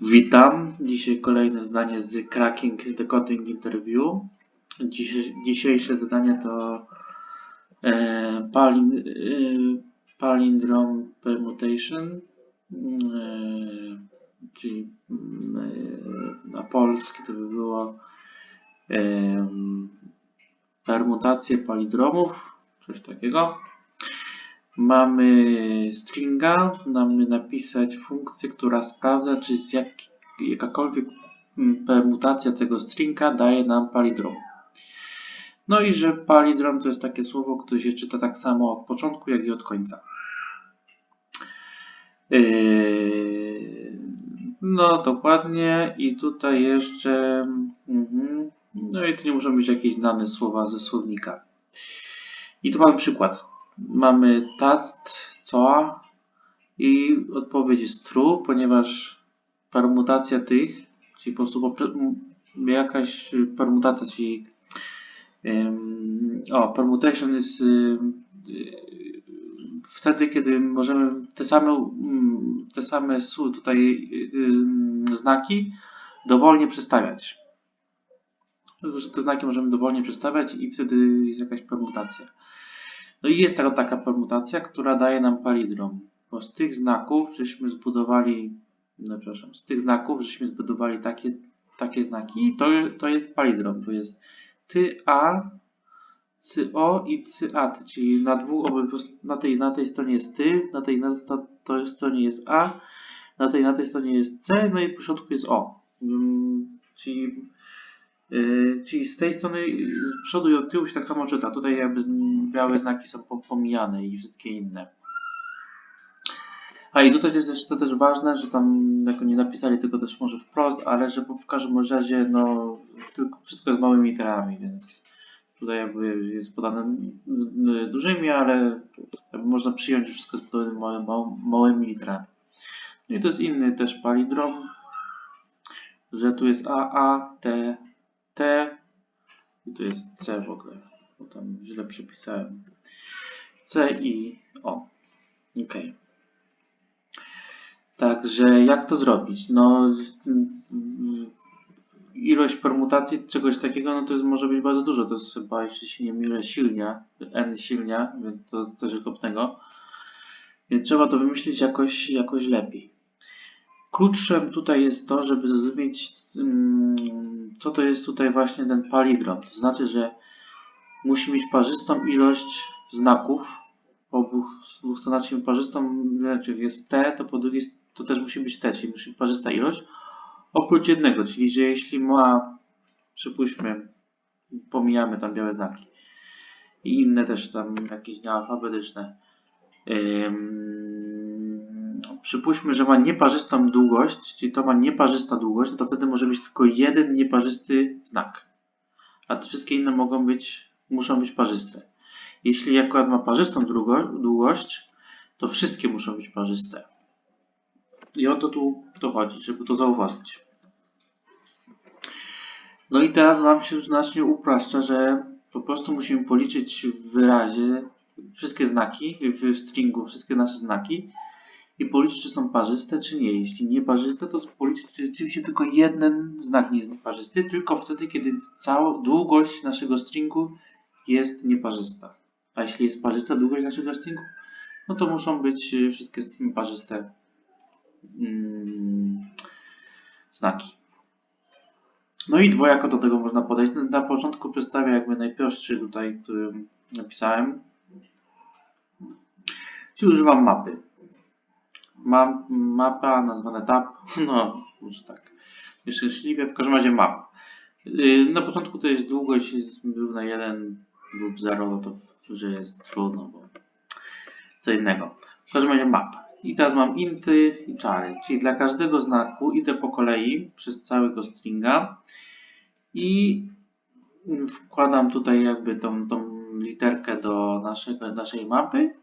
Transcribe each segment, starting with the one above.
Witam. Dzisiaj kolejne zdanie z Cracking Decoding Interview. Dzisiejsze zadanie to e, palin, e, palindrome permutation, e, czyli e, na polski to by było e, permutacje palindromów, coś takiego. Mamy stringa, mamy napisać funkcję, która sprawdza, czy jak, jakakolwiek mm, permutacja tego stringa daje nam palindrom. No i że palindrom to jest takie słowo, które się czyta tak samo od początku, jak i od końca. Yy, no dokładnie i tutaj jeszcze mhm. no i to nie muszą być jakieś znane słowa ze słownika. I tu mamy przykład. Mamy tact, coa i odpowiedź jest true, ponieważ permutacja tych, czyli po prostu jakaś permutacja, czyli em, o, permutation jest ym, y, wtedy, kiedy możemy te same, te same su- tutaj znaki dowolnie przestawiać. Te znaki możemy dowolnie przestawiać i wtedy jest jakaś permutacja. No i jest taka, taka permutacja, która daje nam palindrom. Bo z tych znaków żeśmy zbudowali, no przepraszam, z tych znaków żeśmy zbudowali takie, takie znaki to, to jest palindrom. To jest ty a, cy o i cy at, czyli na dwóch na tej, na tej stronie jest ty, na tej na to stronie jest a, na tej na tej stronie jest c, no i po środku jest o. Mm, Czyli Yy, czyli z tej strony z przodu i od tyłu się tak samo czyta. Tutaj jakby białe znaki są po- pomijane i wszystkie inne. A i tutaj jest jeszcze to też ważne, że tam jako nie napisali tego też może wprost, ale że w każdym razie no wszystko z małymi literami, więc tutaj jakby jest podane dużymi, ale można przyjąć, wszystko jest podane małymi literami. No i to jest inny też palindrom, że tu jest A, A, T, T i tu jest C w ogóle, bo tam źle przepisałem. C i O. Ok. Także jak to zrobić? No, ilość permutacji czegoś takiego, no to jest, może być bardzo dużo. To jest chyba, jeśli się nie mylę, silnia, N silnia, więc to jest coś okropnego. Więc trzeba to wymyślić jakoś, jakoś lepiej. Kluczem tutaj jest to, żeby zrozumieć, mm, co to jest tutaj właśnie ten palindrom. To znaczy, że musi mieć parzystą ilość znaków. Obu stron czyli parzystą, znaczy jak jest T, to po drugiej to też musi być T, czyli musi być parzysta ilość. Oprócz jednego, czyli że jeśli ma, przypuśćmy, pomijamy tam białe znaki i inne też tam jakieś niealfabetyczne. Ym, przypuśćmy, że ma nieparzystą długość, czyli to ma nieparzysta długość, no to wtedy może być tylko jeden nieparzysty znak. A te wszystkie inne mogą być, muszą być parzyste. Jeśli akurat ma parzystą długo- długość, to wszystkie muszą być parzyste. I o to tu to chodzi, żeby to zauważyć. No i teraz Wam się znacznie upraszcza, że po prostu musimy policzyć w wyrazie wszystkie znaki, w stringu wszystkie nasze znaki i policzyć, czy są parzyste, czy nie. Jeśli nie parzyste, to policzyć, czy rzeczywiście tylko jeden znak nie jest nieparzysty, tylko wtedy, kiedy cała długość naszego stringu jest nieparzysta. A jeśli jest parzysta długość naszego stringu, no to muszą być y, wszystkie stringi parzyste mm, znaki. No i dwojako do tego można podejść. Na początku przedstawię jakby najprostszy tutaj, który napisałem. Czyli używam mapy. Mapa nazwana tab, no może tak nieszczęśliwie, w każdym razie map. Yy, Na początku to jest długość jest równa 1 lub 0, no to że jest trudno, bo co innego. W każdym razie map. I teraz mam inty i czary, czyli dla każdego znaku idę po kolei przez całego stringa i wkładam tutaj jakby tą, tą literkę do naszego, naszej mapy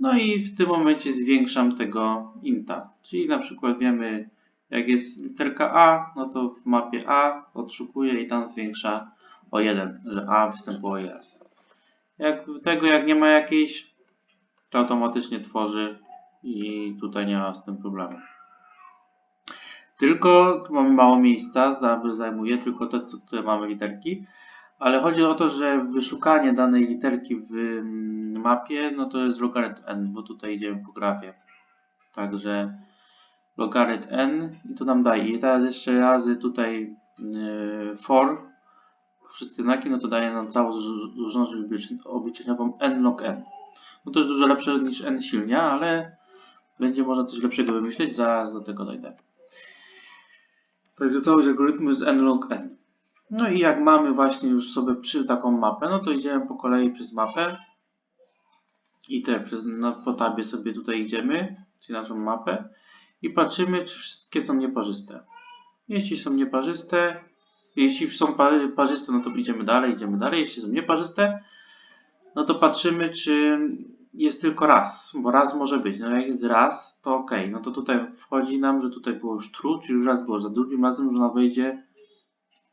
no i w tym momencie zwiększam tego inta. Czyli na przykład wiemy, jak jest literka A, no to w mapie A odszukuję i tam zwiększa o 1, że A występuje raz. Jak tego, jak nie ma jakiejś, to automatycznie tworzy i tutaj nie ma z tym problemu. Tylko mamy mało miejsca, za- zajmuje tylko te, które mamy literki. Ale chodzi o to, że wyszukanie danej literki w mm, mapie, no to jest logarytm n, bo tutaj idziemy po grafie. Także logarytm n i to nam daje. I teraz jeszcze razy tutaj yy, for, wszystkie znaki, no to daje nam całą zło- złożoność oblicz- obliczeniową n log n. No to jest dużo lepsze niż n silnia, ale będzie można coś lepszego wymyśleć, zaraz do tego dojdę. Także całość algorytmu jest n log n. No i jak mamy właśnie już sobie przy taką mapę, no to idziemy po kolei przez mapę. I te przez, no, po tabie sobie tutaj idziemy, czyli naszą mapę. I patrzymy, czy wszystkie są nieparzyste. Jeśli są nieparzyste, jeśli są pa- parzyste, no to idziemy dalej, idziemy dalej. Jeśli są nieparzyste, no to patrzymy, czy jest tylko raz, bo raz może być. No jak jest raz, to ok. No to tutaj wchodzi nam, że tutaj było już true, czyli już raz było. Za drugim razem już ona wejdzie,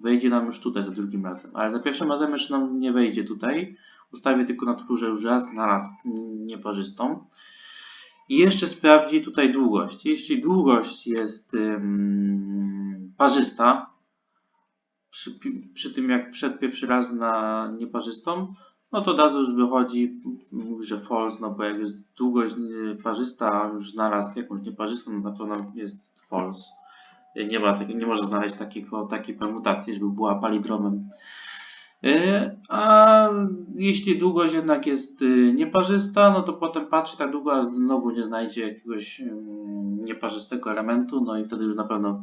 wejdzie nam już tutaj za drugim razem. Ale za pierwszym razem jeszcze nam nie wejdzie tutaj. Ustawię tylko na true, że już raz na raz nieparzystą. I jeszcze sprawdzi tutaj długość. Jeśli długość jest ym, parzysta, przy, przy tym jak wszedł pierwszy raz na nieparzystą, no to od już wychodzi, mówi, że false, no bo jak jest długość parzysta, już znalazł jakąś nieparzystą, no na pewno jest false. Nie, ma, nie może znaleźć takiego, takiej permutacji, żeby była palindromem. Y, A jeśli długość jednak jest y, nieparzysta, no to potem patrzy tak długo, aż znowu nie znajdzie jakiegoś ym, nieparzystego elementu, no i wtedy już na pewno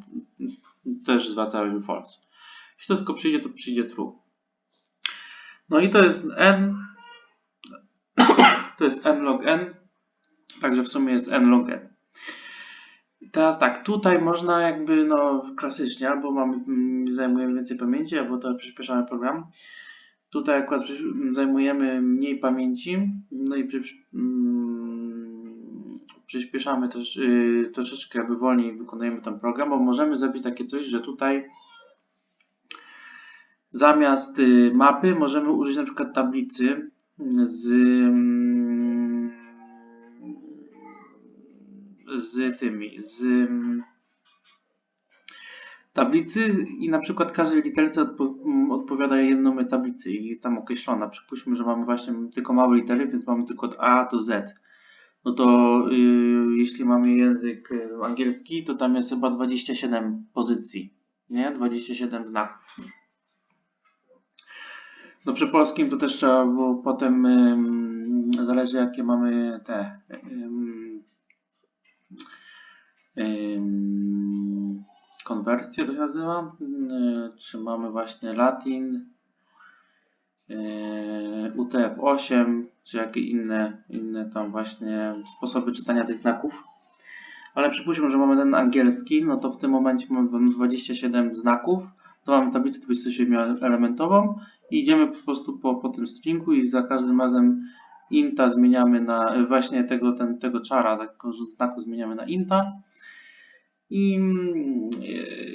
też zwracają false. Jeśli tylko przyjdzie, to przyjdzie true. No i to jest n, to jest n log n, także w sumie jest n log n. Teraz tak, tutaj można jakby no klasycznie, albo mamy, mm, zajmujemy więcej pamięci, albo to przyspieszamy program. Tutaj akurat przy- zajmujemy mniej pamięci, no i przy, mm, przyspieszamy też yy, troszeczkę, jakby wolniej wykonujemy ten program, bo możemy zrobić takie coś, że tutaj zamiast y, mapy możemy użyć na przykład tablicy z, mm, z tymi, z mm, tablicy i na przykład każdej literce odpo, m, odpowiada jedną tablicy i tam określona. Przypuśćmy, że mamy właśnie tylko małe litery, więc mamy tylko od A do Z. No to y, jeśli mamy język y, angielski, to tam jest chyba 27 pozycji, nie? 27 znaków. No przy polskim to też trzeba było potem, zależy jakie mamy te, konwersje to się nazywa, Yy, czy mamy właśnie Latin, yy, UTF-8, czy jakie inne, inne tam właśnie sposoby czytania tych znaków. Ale przypuśćmy, że mamy ten angielski, no to w tym momencie mamy 27 znaków, to mamy tablicę 27-elementową i idziemy po prostu po, po tym stringu i za każdym razem inta zmieniamy na właśnie tego, ten, tego czara, tego znaku zmieniamy na inta i,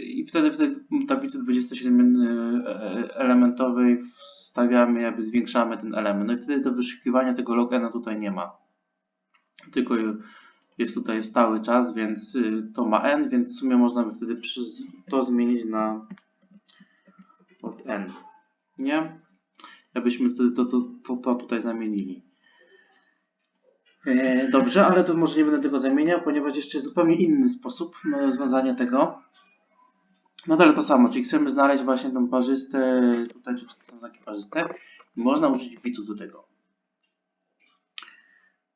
i wtedy w tej tablicy 27-elementowej wstawiamy, jakby zwiększamy ten element. No i wtedy do wyszukiwania tego logena tutaj nie ma. Tylko jest tutaj stały czas, więc y, to ma n, więc w sumie można by wtedy to zmienić na n. Nie? Jakbyśmy wtedy to, to, to, to tutaj zamienili. E, Dobrze, ale to może nie będę tego zamieniał, ponieważ jeszcze jest zupełnie inny sposób na rozwiązanie tego. Nadal to samo, czyli chcemy znaleźć właśnie tą parzyste, tutaj czy są znaki parzyste można użyć bitu do tego.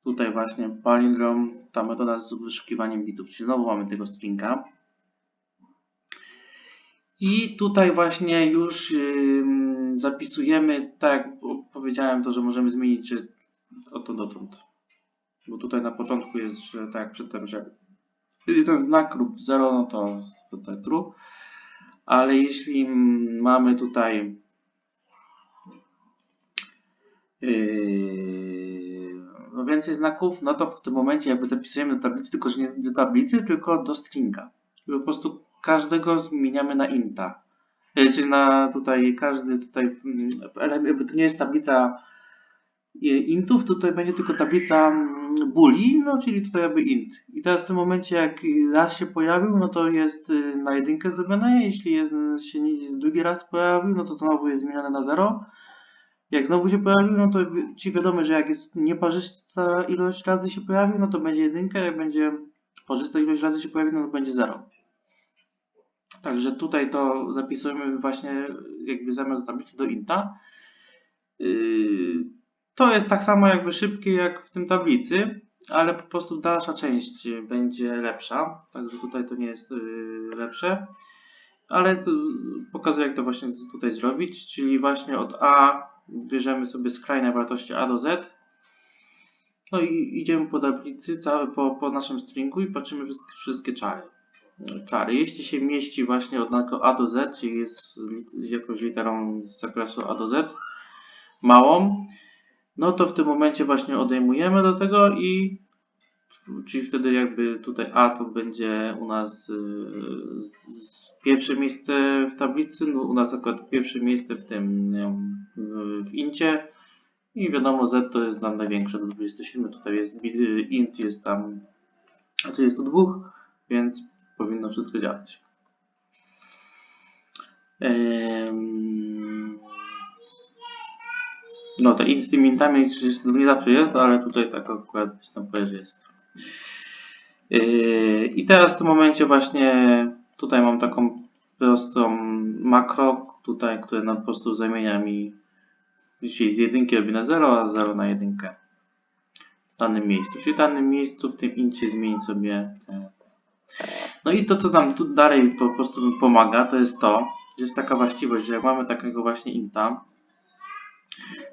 Tutaj właśnie palindrom, ta metoda z wyszukiwaniem bitów, czyli znowu mamy tego stringa. I tutaj właśnie już zapisujemy, tak jak po- powiedziałem to, że możemy zmienić, odtąd dotąd. Bo tutaj na początku jest, że tak jak przedtem, że jeśli ten znak lub 0, no to tutaj true. Ale jeśli mamy tutaj yy, no więcej znaków, no to w tym momencie jakby zapisujemy do tablicy, tylko że nie do tablicy, tylko do stringa. Po prostu każdego zmieniamy na inta. Czyli na tutaj każdy tutaj, mm, element- jakby to nie jest tablica i- intów, tutaj będzie tylko tablica mm, buli, no czyli tutaj jakby int. I teraz w tym momencie jak raz się pojawił, no to jest y, na jedynkę zrobione, jeśli jest, się drugi raz pojawił, no to znowu jest zmienione na 0. Jak znowu się pojawił, no to ci wiadomo, że jak jest nieparzysta ilość razy się pojawił, no to będzie jedynka, jak będzie parzysta ilość razy się pojawi, no to będzie 0. Także tutaj to zapisujemy właśnie jakby zamiast tablicy do inta. Yy, To jest tak samo jakby szybkie jak w tym tablicy, ale po prostu dalsza część będzie lepsza. Także tutaj to nie jest yy, lepsze. Ale pokazuję jak to właśnie tutaj zrobić, czyli właśnie od A bierzemy sobie skrajne wartości A do Z. No i idziemy po tablicy, po, po naszym stringu i patrzymy wszystkie czary. Czary. Jeśli się mieści właśnie od znaku A do Z, czyli jest jakąś literą z zakresu A do Z, małą, no to w tym momencie właśnie odejmujemy do tego i czyli wtedy jakby tutaj A to będzie u nas z- pierwsze miejsce w tablicy, no u nas akurat pierwsze miejsce w tym w incie i wiadomo Z to jest nam największe do 27, tutaj jest yy, int jest tam, a tu jest to dwóch, więc powinno wszystko działać. No to int z tymi intami nie zawsze jest, ale tutaj tak akurat występuje, że jest. Yy, I teraz w tym momencie właśnie tutaj mam taką prostą makro, tutaj, które nam po prostu zamienia mi czyli z jedynki robi na 0, a 0 na jedynkę w danym miejscu. Czyli w danym miejscu w tym incie zmienić sobie te, no i to, co nam tu dalej po prostu pomaga, to jest to, że jest taka właściwość, że jak mamy takiego właśnie inta,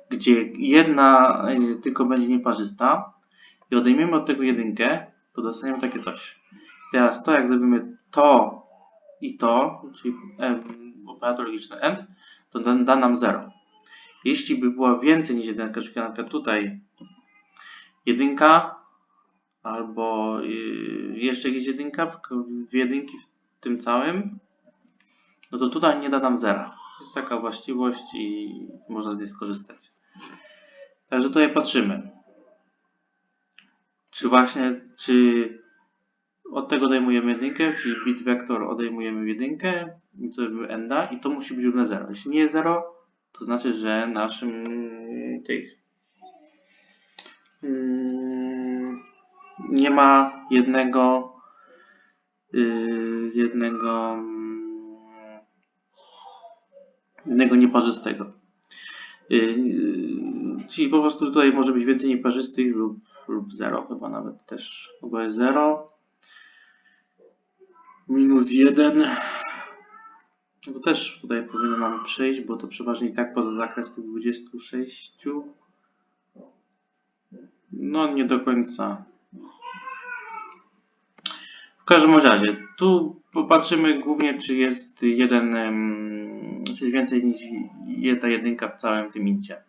gdzie jedna y, tylko będzie nieparzysta i odejmiemy od tego jedynkę, to dostaniemy takie coś. Teraz to, jak zrobimy to i to, czyli operator logiczny AND, to da, da nam 0. Jeśli by była więcej niż jedynka, czyli na przykład tutaj jedynka, albo y, jeszcze jakieś jedynka, w, w jedynki w tym całym, no to tutaj nie da nam zera. Jest taka właściwość i można z niej skorzystać. Także tutaj patrzymy. Czy właśnie, czy od tego odejmujemy jedynkę, czyli bit vector odejmujemy jedynkę, to enda i to musi być równe 0. Jeśli nie jest 0, to znaczy, że naszym tych nie ma jednego yy, jednego mm, jednego nieparzystego. Yy, czyli po prostu tutaj może być więcej nieparzystych lub, lub 0 chyba nawet też. Chyba jest 0 minus 1 no to też tutaj powinno nam przejść, bo to przeważnie i tak poza zakres tych 26 no nie do końca. W każdym razie, tu popatrzymy głównie, czy jest jeden, czy więcej niż jedna jedynka w całym tym incie.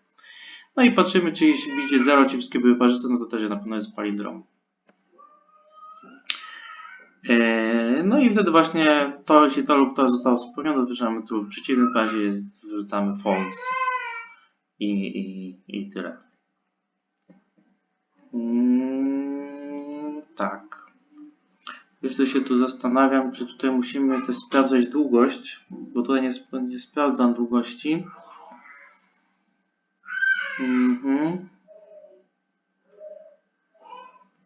No i patrzymy, czy jeśli widzicie 0, ci wszystkie były parzyste, no to też na pewno jest palindrom. E, No i wtedy właśnie to, jeśli to lub to zostało spełnione, wrzucamy tu w przeciwnym razie jest, wrzucamy false i, i, i tyle. Tak. Jeszcze się tu zastanawiam, czy tutaj musimy też sprawdzać długość, bo tutaj nie, sp- nie sprawdzam długości. Mhm.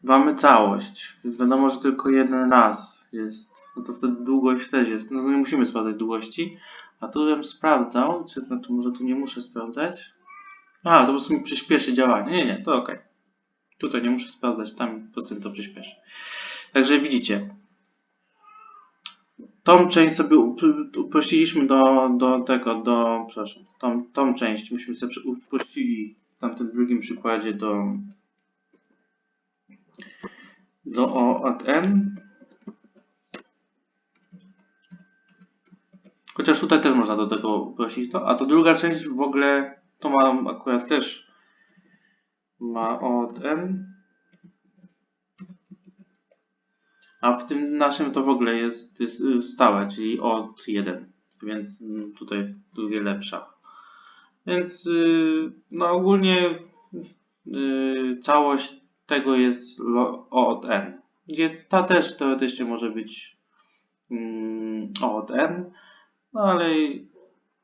Mamy całość, więc wiadomo, że tylko jeden raz jest. No to wtedy długość też jest. No nie musimy sprawdzać długości. A tu bym sprawdzał, czy no to może tu nie muszę sprawdzać. A, to po prostu mi przyspieszy działanie. Nie, nie, to ok. Tutaj nie muszę sprawdzać, tam po prostu to przyspieszy. Także widzicie. Tą część sobie up- uprościliśmy do, do tego, do, przepraszam, tą, tą część myśmy sobie uprościli w tamtym drugim przykładzie do, do O od N. Chociaż tutaj też można do tego uprościć to, a to druga część w ogóle to ma akurat też ma od N. A w tym naszym to w ogóle jest, y, stałe, czyli od 1, więc mm, tutaj drugie lepsza. Więc y, no ogólnie yy, całość tego jest O od N. Gdzie ta też teoretycznie może być mm, O od N, no ale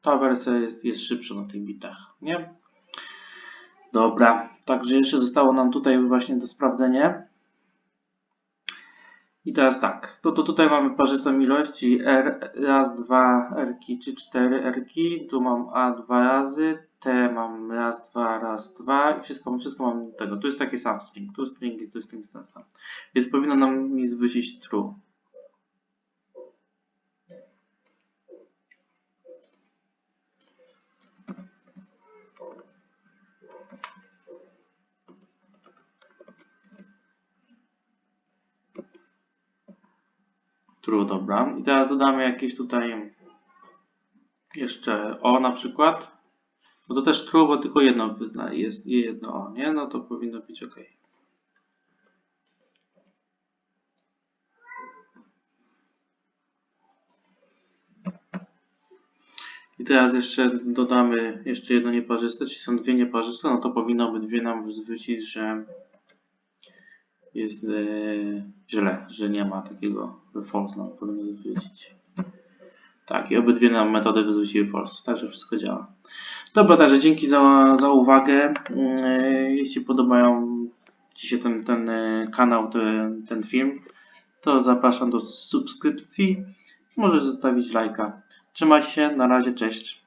ta wersja jest, jest szybsza na tych bitach, nie? Dobra, także jeszcze zostało nam tutaj właśnie do sprawdzenia. I teraz tak, to, to tutaj mamy parzystą ilość, czyli R, raz, dwa erki, czy cztery erki, tu mam A dwa razy, T mam raz, dwa, raz, dwa i wszystko, wszystko mam do tego. Tu jest taki sam string, tu string i tu string jest ten sam. Więc powinno nam mi zwrócić true. True, dobra. I teraz dodamy jakieś tutaj jeszcze O na przykład. Bo to też true, bo tylko jedno wyznaje, jest jedno O, nie? No to powinno być ok. I teraz jeszcze dodamy jeszcze jedno nieparzyste, czyli są dwie nieparzyste, no to powinno by dwie nam zwrócić, że jest e, źle, że nie ma takiego, że false nam powinno zwrócić. Tak, i obydwie nam metody wyrzuciły false, także wszystko działa. Dobra, także dzięki za, za uwagę. Mm, Jeśli podobają Ci się ten, ten e, kanał, ten, ten film, to zapraszam do subskrypcji. Możesz zostawić lajka. Trzymajcie się, na razie, cześć.